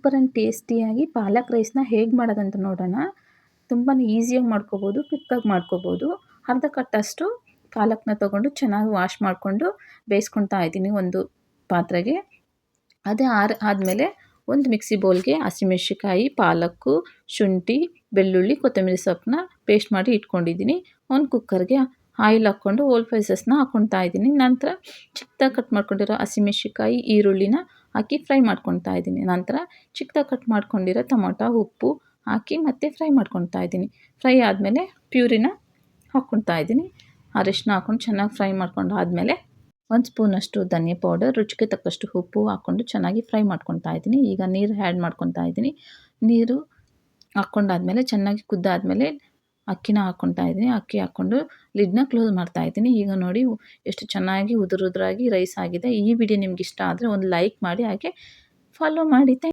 Super and ಟೇಸ್ಟಿಯಾಗಿ ಪಾಲಕ್ ರೈಸ್ನ ಹೇಗೆ ಮಾಡೋದಂತ ನೋಡೋಣ. ತುಂಬಾ ಈಸಿಯಾಗಿ ಮಾಡ್ಕೋಬೋದು, ಕ್ವಿಕ್ಕಾಗಿ ಮಾಡ್ಕೋಬೋದು. ಅರ್ಧ ಕಟ್ಟಷ್ಟು ಪಾಲಕ್ನ ತೊಗೊಂಡು ಚೆನ್ನಾಗಿ ವಾಶ್ ಮಾಡಿಕೊಂಡು ಬೇಯಿಸ್ಕೊತಾ ಇದ್ದೀನಿ ಒಂದು ಪಾತ್ರೆಗೆ. ಅದೇ ಆರ್ ಆದಮೇಲೆ ಒಂದು ಮಿಕ್ಸಿ ಬೌಲ್ಗೆ ಹಸಿಮೆಣ್ಸಿಕಾಯಿ ಪಾಲಕ್ಕು, ಶುಂಠಿ, ಬೆಳ್ಳುಳ್ಳಿ, ಕೊತ್ತಂಬರಿ ಸೊಪ್ಪನ್ನ ಪೇಸ್ಟ್ ಮಾಡಿ ಇಟ್ಕೊಂಡಿದ್ದೀನಿ. ಒಂದು ಕುಕ್ಕರ್ಗೆ ಆಯಿಲ್ ಹಾಕ್ಕೊಂಡು, ಓಲ್ ಸ್ಪೈಸಸ್ನ ಹಾಕ್ಕೊತಾ ಇದ್ದೀನಿ. ನಂತರ ಚಿಕ್ಕದಾಗಿ ಕಟ್ ಮಾಡ್ಕೊಂಡಿರೋ ಹಸಿಮೆಣ್ಸಿಕಾಯಿ ಈರುಳ್ಳಿನ ಹಾಕಿ ಫ್ರೈ ಮಾಡ್ಕೊಳ್ತಾ ಇದ್ದೀನಿ. ನಂತರ ಚಿಕ್ಕದಾಗಿ ಕಟ್ ಮಾಡ್ಕೊಂಡಿರೋ ಟೊಮೊಟೊ, ಉಪ್ಪು ಹಾಕಿ ಮತ್ತೆ ಫ್ರೈ ಮಾಡ್ಕೊಳ್ತಾ ಇದ್ದೀನಿ. ಫ್ರೈ ಆದಮೇಲೆ ಪ್ಯೂರಿನ ಹಾಕ್ಕೊಳ್ತಾ ಇದ್ದೀನಿ. ಅರಿಶಿನ ಹಾಕ್ಕೊಂಡು ಚೆನ್ನಾಗಿ ಫ್ರೈ ಮಾಡ್ಕೊಂಡು ಆದಮೇಲೆ ಒಂದು ಸ್ಪೂನಷ್ಟು ಧನಿಯಾ ಪೌಡರ್, ರುಚಿಗೆ ತಕ್ಕಷ್ಟು ಉಪ್ಪು ಹಾಕ್ಕೊಂಡು ಚೆನ್ನಾಗಿ ಫ್ರೈ ಮಾಡ್ಕೊಳ್ತಾ ಇದ್ದೀನಿ. ಈಗ ನೀರು ಆ್ಯಡ್ ಮಾಡ್ಕೊತಾ ಇದ್ದೀನಿ. ನೀರು ಹಾಕ್ಕೊಂಡಾದ್ಮೇಲೆ ಚೆನ್ನಾಗಿ ಕುದ್ದಾದಮೇಲೆ ಅಕ್ಕಿನ ಹಾಕ್ಕೊಳ್ತಾ ಇದ್ದೀನಿ. ಅಕ್ಕಿ ಹಾಕ್ಕೊಂಡು ಲಿಡ್ನ ಕ್ಲೋಸ್ ಮಾಡ್ತಾ ಇದ್ದೀನಿ. ಈಗ ನೋಡಿ, ಎಷ್ಟು ಚೆನ್ನಾಗಿ ಉದುರು ಉದುರಾಗಿ ರೈಸ್ ಆಗಿದೆ. ಈ ವಿಡಿಯೋ ನಿಮ್ಗೆ ಇಷ್ಟ ಆದರೆ ಒಂದು ಲೈಕ್ ಮಾಡಿ, ಹಾಗೆ ಫಾಲೋ ಮಾಡಿ.